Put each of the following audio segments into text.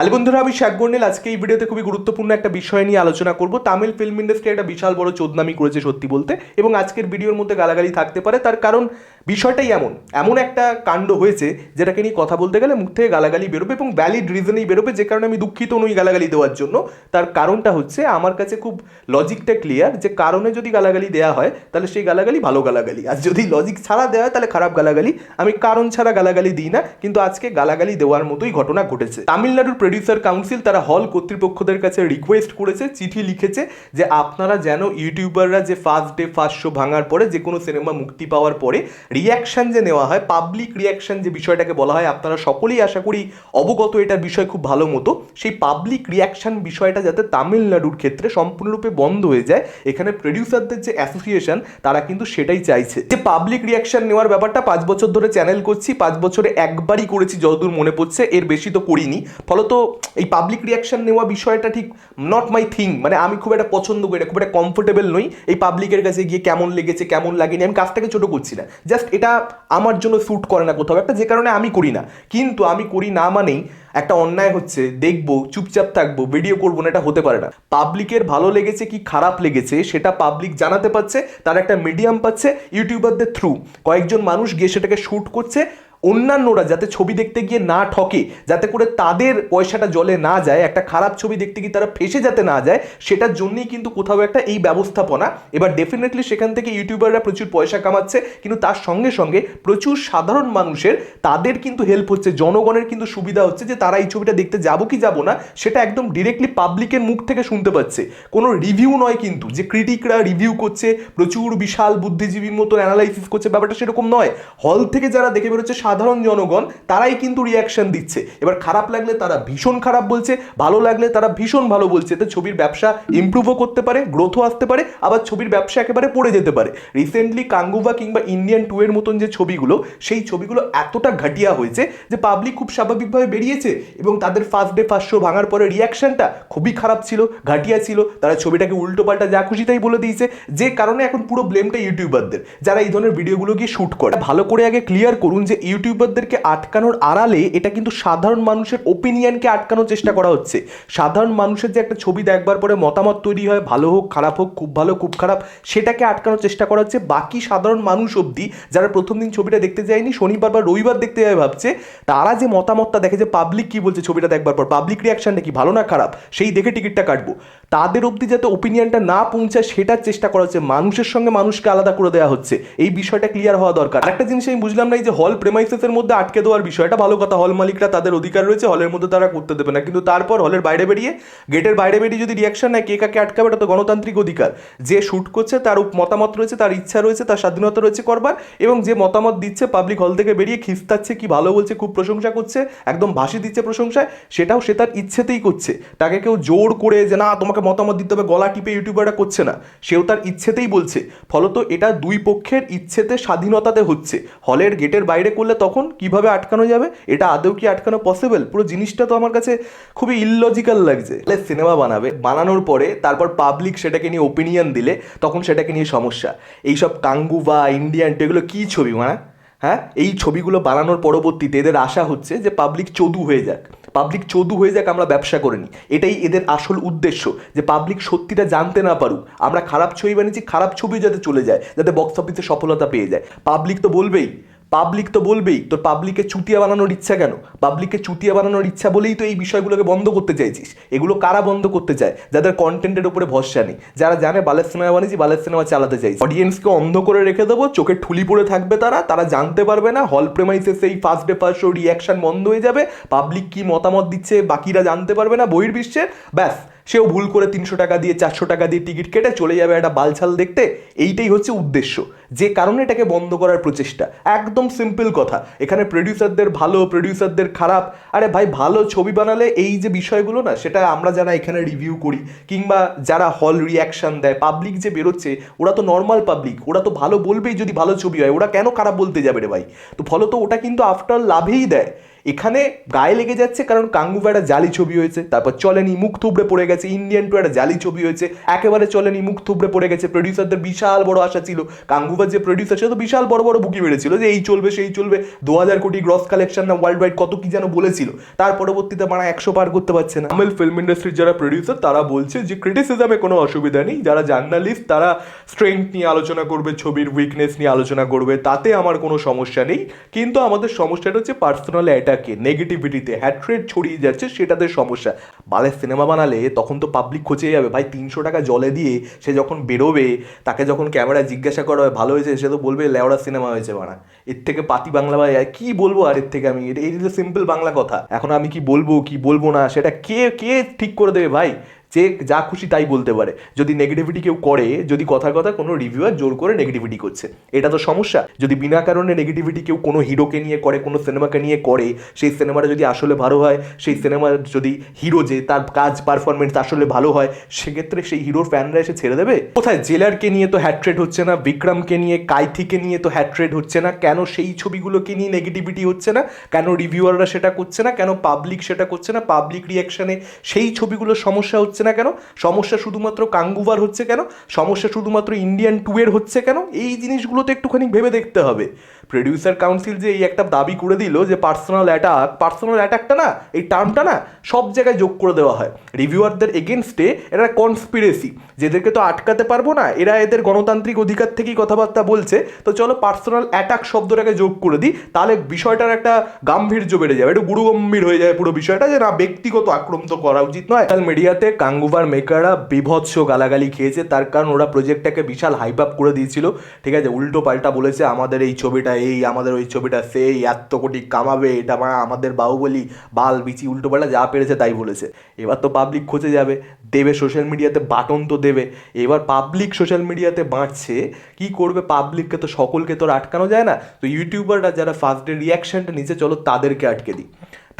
আলি বন্ধুরা, আমি শেখ গন্ডেল। আজকে এই ভিডিওতে খুবই গুরুত্বপূর্ণ একটা বিষয় নিয়ে আলোচনা করব। তামিল ফিল্ম ইন্ডাস্ট্রি একটা বিশাল বড় চোদনামি করেছে, সত্যি বলতে। এবং আজকের ভিডিওর মধ্যে গালাগালি থাকতে পারে। তার কারণ, বিষয়টাই এমন। এমন একটা কাণ্ড হয়েছে, যেটাকে নিয়ে কথা বলতে গেলে মুখ থেকে গালাগালি বেরোবে এবং ভ্যালিড রিজনেই বেরোবে, যে কারণে আমি দুঃখিত নই গালাগালি দেওয়ার জন্য। তার কারণটা হচ্ছে, আমার কাছে খুব লজিকটা ক্লিয়ার যে কারণে যদি গালাগালি দেওয়া হয়, তাহলে সেই গালাগালি ভালো গালাগালি। আর যদি লজিক ছাড়া দেওয়া হয়, তাহলে খারাপ গালাগালি। আমি কারণ ছাড়া গালাগালি দিই না, কিন্তু আজকে গালাগালি দেওয়ার মতোই ঘটনা ঘটেছে। তামিলনাড়ুর প্রডিউসার কাউন্সিল তারা হল কর্তৃপক্ষদের কাছে রিকোয়েস্ট করেছে, চিঠি লিখেছে যে আপনারা যেন ইউটিউবাররা যে ফার্স্ট ডে ফার্স্ট শো ভাঙার পরে যে কোনো সিনেমা মুক্তি পাওয়ার পরে রিয়াকশন যে নেওয়া হয় পাবলিক রিয়াকশন যে বিষয়টাকে বলা হয়, আপনারা সকলেই আশা করি অবগত এটার বিষয় খুব ভালো মতো। সেই পাবলিক রিয়াকশান বিষয়টা যাতে তামিলনাড়ুর ক্ষেত্রে সম্পূর্ণরূপে বন্ধ হয়ে যায়, এখানে প্রডিউসারদের যে অ্যাসোসিয়েশন তারা কিন্তু সেটাই চাইছে। যে পাবলিক রিয়াকশান নেওয়ার ব্যাপারটা পাঁচ বছর ধরে চ্যানেল করছি, পাঁচ বছরে একবারই করেছি, যতদূর মনে পড়ছে, এর বেশি তো করিনি। ফলত এই পাবলিক রিয়াকশন নেওয়া বিষয়টা ঠিক নট মাই থিং মানে আমি খুব একটা পছন্দ করি খুব একটা কমফোর্টেবল নই এই পাবলিকের কাছে গিয়ে কেমন লেগেছে, কেমন লাগেনি, আমি কাজটাকে ছোটো করছি না। জাস্ট এটা আমার জন্য স্যুট করে না কোথাও, একটা যে কারণে আমি করি না। কিন্তু আমি করি না মানেই একটা অন্যায় হচ্ছে, দেখব, চুপচাপ থাকব ভিডিও করব না, এটা হতে পারে না। পাবলিকের ভালো লেগেছে কি খারাপ লেগেছে, সেটা পাবলিক জানাতে পারছে, তার একটা মিডিয়াম পাচ্ছে ইউটিউবারদের থ্রু কয়েকজন মানুষ গিয়ে সেটাকে শ্যুট করছে অন্যান্যরা যাতে ছবি দেখতে গিয়ে না ঠকে, যাতে করে তাদের পয়সাটা জলে না যায়, একটা খারাপ ছবি দেখতে গিয়ে তারা ফেসে যাতে না যায়, সেটার জন্যই কিন্তু কোথাও একটা এই ব্যবস্থাপনা। এবার ডেফিনেটলি সেখান থেকে ইউটিউবাররা প্রচুর পয়সা কামাচ্ছে, কিন্তু তার সঙ্গে সঙ্গে প্রচুর সাধারণ মানুষের তাদের কিন্তু হেল্প হচ্ছে, জনগণের কিন্তু সুবিধা হচ্ছে যে তারা এই ছবিটা দেখতে যাব কি যাব না, সেটা একদম ডিরেক্টলি পাবলিকের মুখ থেকে শুনতে পাচ্ছে। কোনো রিভিউ নয় কিন্তু, যে ক্রিটিকরা রিভিউ করছে, প্রচুর বিশাল বুদ্ধিজীবীর মতো অ্যানালাইসিস করছে, ব্যাপারটা সেরকম নয়। হল থেকে যারা দেখে বেরোচ্ছে সাধারণ জনগণ তারাই কিন্তু রিয়াকশন দিচ্ছে। এবার খারাপ লাগলে তারা ভীষণ খারাপ বলছে, ভালো লাগলে তারা ভীষণ ভালো বলছে। এতে ছবির ব্যবসা ইমপ্রুভও করতে পারে গ্রোথও আসতে পারে, আবার ছবির ব্যবসা একেবারে পড়ে যেতে পারে। রিসেন্টলি কাঙ্গুবা কিংবা ইন্ডিয়ান টু এর মতন যে ছবিগুলো, সেই ছবিগুলো এতটা ঘাটিয়া হয়েছে যে পাবলিক খুব স্বাভাবিকভাবে বেরিয়েছে এবং তাদের ফার্স্ট ডে ফার্স্ট শো ভাঙার পরে রিয়াকশনটা খুবই খারাপ ছিল, ঘাটিয়া ছিল। তারা ছবিটাকে উল্টো পাল্টা যা খুশি তাই বলে দিয়েছে। যে কারণে এখন পুরো ব্লেমটা ইউটিউবারদের যারা এই ধরনের ভিডিওগুলো গিয়ে শ্যুট করে। ভালো করে আগে ক্লিয়ার করুন যে ইউটিউবারদেরকে আটকানোর আড়ালে এটা কিন্তু সাধারণ মানুষের ওপিনিয়নকে আটকানোর চেষ্টা করা হচ্ছে। সাধারণ মানুষের যে একটা ছবি দেখবার পরে মতামত তৈরি হয়, ভালো হোক, খারাপ হোক, খুব ভালো, খুব খারাপ, সেটাকে আটকানোর চেষ্টা করা হচ্ছে। বাকি সাধারণ মানুষ অবধি যারা প্রথম দিন ছবিটা দেখতে যায়নি, শনিবার বা রবিবার দেখতে যাবে ভাবছে, তারা যে মতামতটা দেখে যে পাবলিক কি বলছে ছবিটা দেখবার পর পাবলিক রিয়াকশনটা কি ভালো না খারাপ, সেই দেখে টিকিটটা কাটবো। তাদের অবধি যাতে ওপিনিয়নটা না পৌঁছায়, সেটার চেষ্টা করা হচ্ছে। মানুষের সঙ্গে মানুষকে আলাদা করে দেওয়া হচ্ছে। এই বিষয়টা ক্লিয়ার হওয়া দরকার। একটা জিনিস আমি বুঝলাম না, এই যে হল প্রেমাইসেসের মধ্যে আটকে দেওয়ার বিষয়টা ভালো কথা। হল মালিকরা তাদের অধিকার রয়েছে, হলের মধ্যে তারা করতে দেবে না। কিন্তু তারপর হলের বাইরে বেরিয়ে, গেটের বাইরে বেরিয়ে যদি রিয়াকশন নেয়, কে কাকে আটকাবে এটা তো গণতান্ত্রিক অধিকার। যে শ্যুট করছে, তার মতামত রয়েছে, তার ইচ্ছা রয়েছে, তার স্বাধীনতা রয়েছে করবার, এবং যে মতামত দিচ্ছে পাবলিক হল থেকে বেরিয়ে খিস্তাচ্ছে, কি ভালো বলছে, খুব প্রশংসা করছে, একদম ভাসি দিচ্ছে প্রশংসায়, সেটাও সে তার ইচ্ছেতেই করছে। তাকে কেউ জোর করে যে, না, তোমাকে মতামত দিতে হবে, গলা টিপে ইউটিউবাররা করছে না। সেও তার ইচ্ছেতেই বলছে। ফলত এটা দুই পক্ষের ইচ্ছেতে স্বাধীনতাতে হচ্ছে। হলের গেটের বাইরে করলে তখন কীভাবে আটকানো যাবে? এটা আদৌ কি আটকানো পসিবল পুরো জিনিসটা তো আমার কাছে খুবই ইললজিক্যাল লাগছে। তাহলে সিনেমা বানাবে, বানানোর পরে তারপর পাবলিক সেটাকে নিয়ে ওপিনিয়ন দিলে তখন সেটাকে নিয়ে সমস্যা। এইসব কাঙ্গু বা ইন্ডিয়ান এগুলো কী ছবি মানে? হ্যাঁ? এই ছবিগুলো বানানোর পরবর্তীতে এদের আশা হচ্ছে যে পাবলিক চদু হয়ে যাক। পাবলিক চদু হয়ে যাক, আমরা ব্যবসা করে নিই। এটাই এদের আসল উদ্দেশ্য, যে পাবলিক সত্যিটা জানতে না পারুক। আমরা খারাপ ছবি বানিয়েছি, খারাপ ছবি যাতে চলে যায়, যাতে বক্স অফিসে সফলতা পেয়ে যায়। পাবলিক তো বলবেই পাবলিক তো বলবেই, তোর পাবলিকে চুতিয়া বানানোর ইচ্ছা কেন? পাবলিককে চুতিয়া বানানোর ইচ্ছা বলেই তো এই বিষয়গুলোকে বন্ধ করতে চাইছিস। এগুলো কারা বন্ধ করতে চায়? যাদের কন্টেন্টের উপরে ভরসা নেই। যারা জানে বালের সিনেমা বানিয়েছি, বালের সিনেমা চালাতে চাইছে। অডিয়েন্সকে অন্ধ করে রেখে দেবো, চোখে ঠুলি পড়ে থাকবে তারা তারা জানতে পারবে না হল প্রেমাইসে সেই first day first show reaction বন্ধ হয়ে যাবে পাবলিক কি মতামত দিচ্ছে বাকিরা জানতে পারবে না, বহির্বিশ্বের, ব্যাস। সেও ভুল করে তিনশো টাকা দিয়ে, চারশো টাকা দিয়ে টিকিট কেটে চলে যাবে একটা বালছাল দেখতে, এইটাই হচ্ছে উদ্দেশ্য। যে কারণে এটাকে বন্ধ করার প্রচেষ্টা। একদম সিম্পল কথা। এখানে প্রডিউসারদের ভালো প্রডিউসারদের খারাপ। আরে ভাই, ভালো ছবি বানালে এই যে বিষয়গুলো না, সেটা আমরা যারা এখানে রিভিউ করি, কিংবা যারা হল রিয়াকশন দেয় পাবলিক যে বেরোচ্ছে, ওরা তো নর্মাল পাবলিক ওরা তো ভালো বলবেই যদি ভালো ছবি হয়। ওরা কেন খারাপ বলতে যাবে রে ভাই? তো ফলত ওটা কিন্তু আফটার লাভেই দেয়। এখানে গায়ে লেগে যাচ্ছে কারণ কাঙ্গুভা একটা জালি ছবি হয়েছে, তারপর চলেনি মুখ থুবড়ে পড়ে গেছে ইন্ডিয়ান টু একটা জালি ছবি হয়েছে, একেবারে চলেনি মুখ থুবড়ে পড়ে গেছে প্রডিউসারদের বিশাল বড় আশা ছিল কাঙ্গুভার যে প্রডিউসার সে তো বিশাল বড় বড় বুকি মেরেছিল, যে এই চলবে, সেই চলবে দু হাজার কোটি গ্রস কালেকশন না ওয়ার্ল্ড ওয়াইড কত কি যেন বলেছিল, তার পরবর্তীতে মারা একশো পার করতে পারছে না। তামিল ফিল্ম ইন্ডাস্ট্রির যারা প্রডিউসার তারা বলছে যে ক্রিটিসিজমে কোনো অসুবিধা নেই, যারা জার্নালিস্ট তারা স্ট্রেংথ নিয়ে আলোচনা করবে, ছবির উইকনেস নিয়ে আলোচনা করবে, তাতে আমার কোনো সমস্যা নেই, কিন্তু আমাদের সমস্যাটা হচ্ছে পার্সোনাল অ্যাটাকে নেগেটিভিটিতে হ্যাট্রেড ছড়িয়ে যাচ্ছে, সেটাতে সমস্যা। বালের সিনেমা বানালে তখন তো পাবলিক খোঁজে যাবে। ভাই, তিনশো টাকা জলে দিয়ে সে যখন বেরোবে, তাকে যখন ক্যামেরা জিজ্ঞাসা করা হয়, ভালো হয়েছে? সে তো বলবে, লেওড়া সিনেমা হয়েছে বানা। এর থেকে পাতি বাংলা আর কি বলব আর এর থেকে আমি? এটা এই যে সিম্পল বাংলা কথা। এখন আমি কি বলব কি বলব না, সেটা কে কে ঠিক করে দেবে ভাই? যে যা খুশি তাই বলতে পারে। যদি নেগেটিভিটি কেউ করে, যদি কথার কথা কোনো রিভিউয়ার জোর করে নেগেটিভিটি করছে। এটা তো সমস্যা। যদি বিনা কারণে নেগেটিভিটি কেউ কোনো হিরোকে নিয়ে করে, কোনো সিনেমাকে নিয়ে করে, সেই সিনেমাটা যদি আসলে ভালো হয়, সেই সিনেমার যদি হিরো যে তার কাজ পারফরমেন্স আসলে ভালো হয়, সেক্ষেত্রে সেই হিরোর ফ্যানরা এসে ছেড়ে দেবে? কোথায় জেলারকে নিয়ে তো হ্যাট্রেড হচ্ছে না, বিক্রমকে নিয়ে, কাইথিকে নিয়ে তো হ্যাট্রেড হচ্ছে না, কেন সেই ছবিগুলোকে নিয়ে নেগেটিভিটি হচ্ছে না, কেন রিভিউয়াররা সেটা করছে না, কেন পাবলিক সেটা করছে না পাবলিক রিয়াকশনে সেই ছবিগুলোর সমস্যা হচ্ছে না কেন? সমস্যা শুধুমাত্র কাঙ্গুভার হচ্ছে কেন? সমস্যা শুধুমাত্র ইন্ডিয়ান টুয়ের হচ্ছে কেন? এই জিনিসগুলো তো একটুখানি ভেবে দেখতে হবে। প্রডিউসার কাউন্সিল যে এই একটা দাবি করে দিল যে পার্সোনাল অ্যাটাক পার্সোনাল অ্যাটাকটা না, এই টার্মটা না সব জায়গায় যোগ করে দেওয়া হয়। রিভিউয়ারদের এগেনস্টে এটা কনস্পিরেসি যেদেরকে তো আটকাতে পারব না, এরা এদের গণতান্ত্রিক অধিকার থেকেই কথাবার্তা বলছে। তো চলো পার্সোনাল অ্যাটাক শব্দটাকে যোগ করে দিই, তাহলে বিষয়টার একটা গাম্ভীর্য বেড়ে যাবে। একটু গুরুগম্ভীর হয়ে যায় পুরো বিষয়টা যে না, ব্যক্তিগত আক্রমণ করা উচিত নয়। সোশ্যাল মিডিয়াতে কাঙ্গুবার মেকাররা বিভৎস গালাগালি খেয়েছে, তার কারণ ওরা প্রজেক্টটাকে বিশাল হাইপ আপ করে দিয়েছিল। ঠিক আছে উল্টো পাল্টা বলেছে, আমাদের এই ছবিটা এই আমাদের ওই ছবিটা সেই এত কোটি কামাবে, এটা মা আমাদের বাহুবলি। বাল বিচি উল্টো পাল্টা যা পেরেছে তাই বলেছে। এবার তো পাবলিক খোঁজে যাবে, দেবে সোশ্যাল মিডিয়াতে বাটন তো দেবে। এবার পাবলিক সোশ্যাল মিডিয়াতে বাঁচছে, কি করবে পাবলিককে তো সকলকে তো আটকানো যায় না। তো ইউটিউবাররা যারা ফার্স্ট ডে রিয়াকশানটা নিচে চলো তাদেরকে আটকে দিই।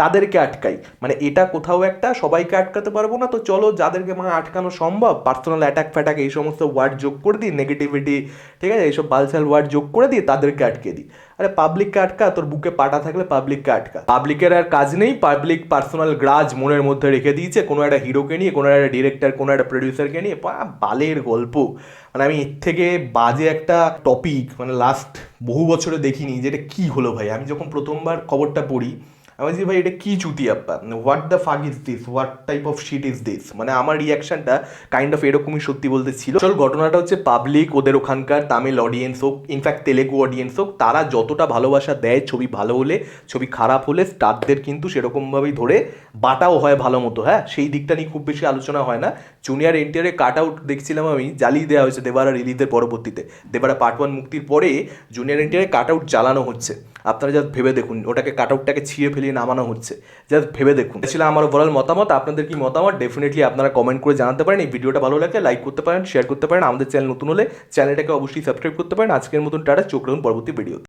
তাদেরকে আটকাই। মানে এটা কোথাও একটা, সবাইকে আটকাতে পারব না, তো চলো যাদেরকে মানে আটকানো সম্ভব পার্সোনাল অ্যাটাক ফ্যাটাক এই সমস্ত ওয়ার্ড যোগ করে দিই নেগেটিভিটি ঠিক আছে? এইসব বালসাল ওয়ার্ড যোগ করে দিয়ে তাদেরকে আটকে দিই। আরে পাবলিককে আটকা, তোর বুকে পাটা থাকলে পাবলিককে আটকা। পাবলিকের আর কাজ নেই পাবলিক পার্সোনাল গ্রাজ মনের মধ্যে রেখে দিয়েছে, কোনো একটা হিরোকে নিয়ে, কোনো একটা ডিরেক্টর কোনো একটা প্রডিউসারকে নিয়ে বালের গল্প। মানে আমি এর থেকে বাজে একটা টপিক মানে লাস্ট বহু বছরে দেখিনি যে এটা কী হলো ভাই? আমি যখন প্রথমবার খবরটা পড়ি আমি ভাই, এটা কি চুতি Appa what the fuck is this what type of shit is this মানে আমার রিয়াকশনটা কাইন্ড অফ এরকমই সত্যি বলতে ছিল। চল, ঘটনাটা হচ্ছে পাবলিক ওদের ওখানকার তামিল অডিয়েন্স হোক ইনফ্যাক্ট তেলেগু অডিয়েন্স হোক, তারা যতটা ভালোবাসা দেয়, ছবি ভালো হলে, ছবি খারাপ হলে স্টারদের কিন্তু সেরকমভাবেই ধরে বাটাও হয় ভালো মতো হ্যাঁ? সেই দিকটা নিয়ে খুব বেশি আলোচনা হয় না। জুনিয়র এনটিআরে কাট আউট দেখছিলাম আমি, জ্বালিয়ে দেওয়া হয়েছে দেবারা রিলিজের পরবর্তীতে। দেবারা পার্ট ওয়ান মুক্তির পরে জুনিয়র এনটিআরে কাট আউট জ্বালানো হচ্ছে। আপনারা জাস্ট ভেবে দেখুন, ওটাকে কাট আউটটাকে ছিঁড়ে ফেলিয়ে নামানো হচ্ছে। জাস্ট ভেবে দেখুন। ছিল আমার ওভারঅল মতামত, আপনাদের কি মতামত? ডেফিনেটলি আপনারা কমেন্ট করে জানাতে পারেন। এই ভিডিওটা ভালো লাগলে লাইক করতে পারেন শেয়ার করতে পারেন। আমাদের চ্যানেল নতুন হলে চ্যানেলটাকে অবশ্যই সাবস্ক্রাইব করতে পারেন। আজকের মতন টাটা, চোখ রাখুন পরবর্তী ভিডিও